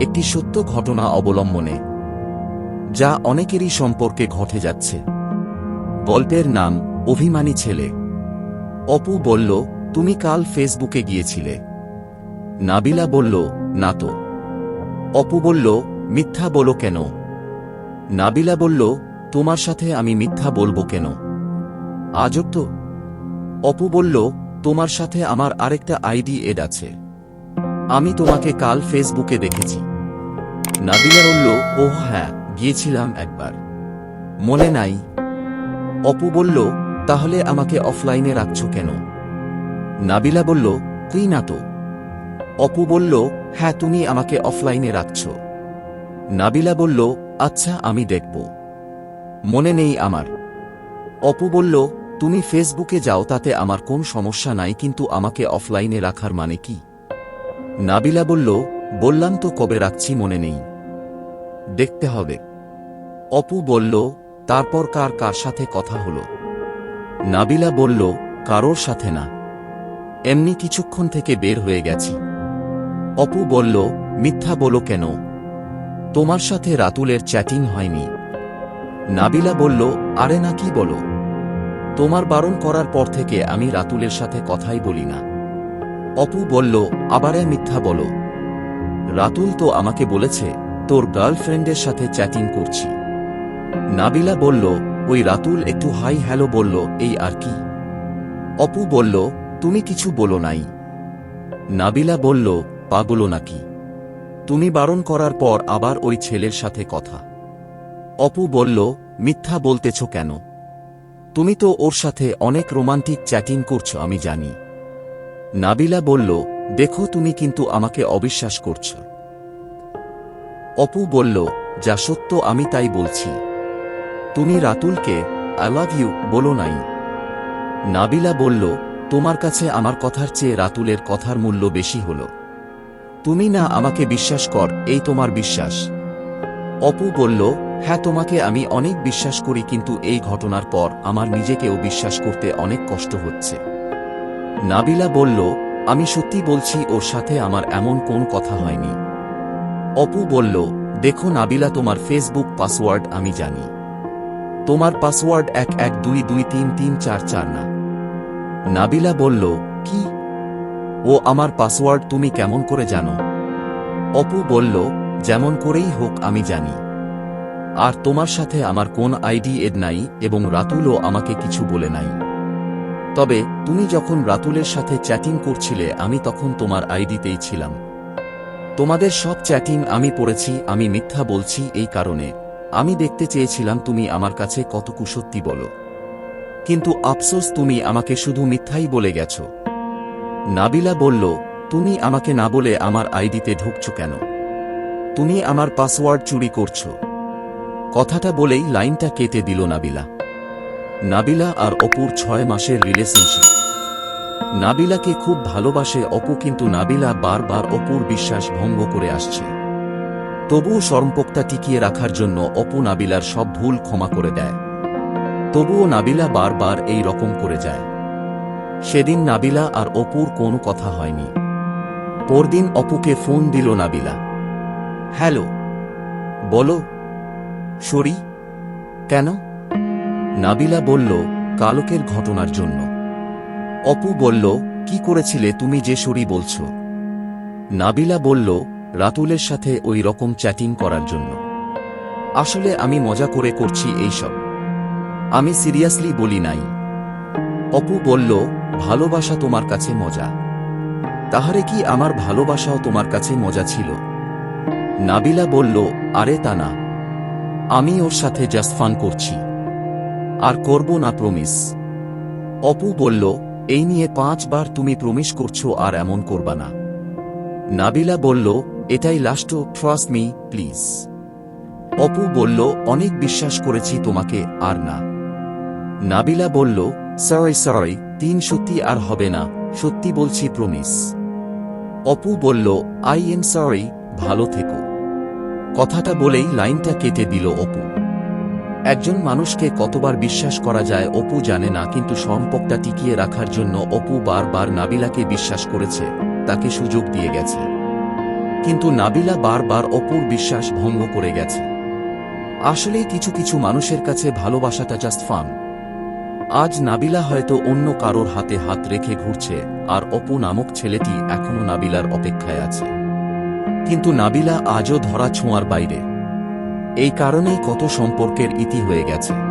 একটি সত্য ঘটনা অবলম্বনে, যা অনেকেরই সম্পর্কে ঘটে যাচ্ছে। গল্পের নাম, অভিমানী ছেলে। অপু বলল, তুমি কাল ফেসবুকে গিয়েছিলে। নাবিলা বলল, না তো। অপু বলল, মিথ্যা বলো কেন? নাবিলা বলল, তোমার সাথে আমি মিথ্যা বলব কেন? আজব তো। অপু বলল, তোমার সাথে আমার আরেকটা আইডি এড আছে। আমি তোমাকে কাল ফেসবুকে দেখেছি। নাবিলা বলল ও হ্যাঁ গিয়েছিলাম একবার। মনে নাই। অপু বলল, তাহলে আমাকে অফলাইনে রাখছ কেন? নাবিলা বলল, তুই না তো। অপু বলল হ্যাঁ তুমি আমাকে অফলাইনে রাখছ। নাবিলা বলল আচ্ছা আমি দেখব। মনে নেই আমার। অপু বলল, তুমি ফেসবুকে যাও, তাতে আমার কোন সমস্যা নাই, কিন্তু আমাকে অফলাইনে রাখার মানে কি? নাবিলা বলল, বললাম তো কবে রাখছি মনে নেই। দেখতে হবে। অপু বলল, তারপর কার কার সাথে কথা হলো? নাবিলা বলল, কারোর সাথে না। এমনি কিছুক্ষণ থেকে বের হয়ে গেছি। অপু বলল, মিথ্যা বলো কেন? তোমার সাথে রাতুলের চ্যাটিং হয়নি। নাবিলা বলল, আরে না, কি বলো? তোমার বারণ করার পর থেকে আমি রাতুলের সাথে কথাই বলি না। অপু বলল, আবারে মিথ্যা বলো। রাতুল তো আমাকে বলেছে, তোর গার্লফ্রেন্ডের সাথে চ্যাটিং করছি। নাবিলা বলল, ওই রাতুল একটু হাই হ্যালো বলল, এই আর কি? অপু বলল, তুমি কিছু বলো নাই। নাবিলা বলল, পাগলো নাকি? তুমি বারণ করার পর আবার ওই ছেলের সাথে কথা। অপু বলল, মিথ্যা বলতেছ কেন? তুমি তো ওর সাথে অনেক রোমান্টিক চ্যাটিং করছ, আমি জানি। নাবিলা বলল, দেখো তুমি কিন্তু আমাকে অবিশ্বাস করছ। অপু বলল, যা সত্য আমি তাই বলছি। তুমি রাতুলকে আই লাভ ইউ বলো নাই। নাবিলা বলল, তোমার কাছে আমার কথার চেয়ে রাতুলের কথার মূল্য বেশি হল। তুমি না আমাকে বিশ্বাস কর, এই তোমার বিশ্বাস। অপু বলল হ্যাঁ তোমাকে আমি অনেক বিশ্বাস করি, কিন্তু এই ঘটনার পর আমার নিজেকেও বিশ্বাস করতে অনেক কষ্ট হচ্ছে। নাবিলা বলল, আমি সত্যি বলছি, ওর সাথে আমার এমন কোন কথা হয়নি। অপু বলল, দেখো নাবিলা, তোমার ফেসবুক পাসওয়ার্ড আমি জানি। তোমার পাসওয়ার্ড এক এক দুই দুই তিন তিন চার চার না। নাবিলা বলল, কি? ও আমার পাসওয়ার্ড তুমি কেমন করে জানো? অপু বলল, যেমন করেই হোক, আমি জানি। আর তোমার সাথে আমার কোন আইডি এড নাই এবং রাতুলও আমাকে কিছু বলে নাই। তবে, তুমি যখন রাতুলের সাথে চ্যাটিং করছিলে, আমি তখন তোমার আইডিতেই ছিলাম। তোমাদের সব চ্যাটিং আমি পড়েছি, আমি মিথ্যা বলছি এই কারণে। আমি দেখতে চেয়েছিলাম তুমি আমার কাছে কত কুসত্তি বলো। কিন্তু আফসোস, তুমি আমাকে শুধু মিথ্যাই বলে গেছ। নাবিলা বলল, তুমি আমাকে না বলে আমার আইডিতে ঢুকছ কেন? তুমি আমার পাসওয়ার্ড চুরি করছ। কথাটা বলেই লাইনটা কেটে দিল নাবিলা। নাবিলা আর অপুর ছয় মাসের রিলেশনশিপ নাবিলাকে খুব ভালোবাসে অপু, কিন্তু নাবিলা বারবার অপুর বিশ্বাস ভঙ্গ করে আসছে। তবুও সম্পর্কটা টিকিয়ে রাখার জন্য অপু নাবিলার সব ভুল ক্ষমা করে দেয়। তবুও নাবিলা বারবার এই রকম করে যায়। সেদিন নাবিলা আর অপুর কোনো কথা হয়নি। পরদিন অপুকে ফোন দিল নাবিলা। হ্যালো, বলো, সরি, কেন? নাবিলা বলল, কালকের ঘটনার জন্য। অপু বলল, কি করেছিলে তুমি যে সরি বলছো? নাবিলা বলল, রাতুলের সাথে ওই রকম চ্যাটিং করার জন্য। আসলে আমি মজা করে করছি এইসব আমি সিরিয়াসলি বলি নাই। অপু বলল, ভালোবাসা তোমার কাছে মজা। তাহারে কি আমার ভালোবাসাও তোমার কাছে মজা ছিল? নাবিলা বলল, আরে তা না। আমি ওর সাথে জাস্ট ফান করছি। আর করব না প্রমিস। অপু বলল, এই নিয়ে পাঁচবার তুমি প্রমিস করছ আর এমন করবা না। নাবিলা বলল, এটাই last trust me please Apu বলল, অনেক বিশ্বাস করেছি তোমাকে আর না। নাবিলা বলল সরি সরি তিন সত্যি আর হবে না, সত্যি বলছি প্রমিস। অপু বলল আই এম সরি ভালো থেকো। কথাটা বলেই লাইনটা কেটে দিল অপু। একজন মানুষকে কতবার বিশ্বাস করা যায় অপু জানে না, কিন্তু সম্পর্কটা টিকিয়ে রাখার জন্য অপু বারবার নাবিলাকে বিশ্বাস করেছে, তাকে সুযোগ দিয়ে গেছে। কিন্তু নাবিলা বারবার অপুর বিশ্বাস ভঙ্গ করে গেছে। আসলে কিছু কিছু মানুষের কাছে ভালোবাসাটা জাস্ট ফান আজ নাবিলা হয়তো অন্য কারোর হাতে হাত রেখে ঘুরছে, আর অপু নামক ছেলেটি এখনও নাবিলার অপেক্ষায় আছে। কিন্তু নাবিলা আজও ধরা ছোঁয়ার বাইরে। এই কারণেই কত সম্পর্কের ইতি হয়ে গেছে।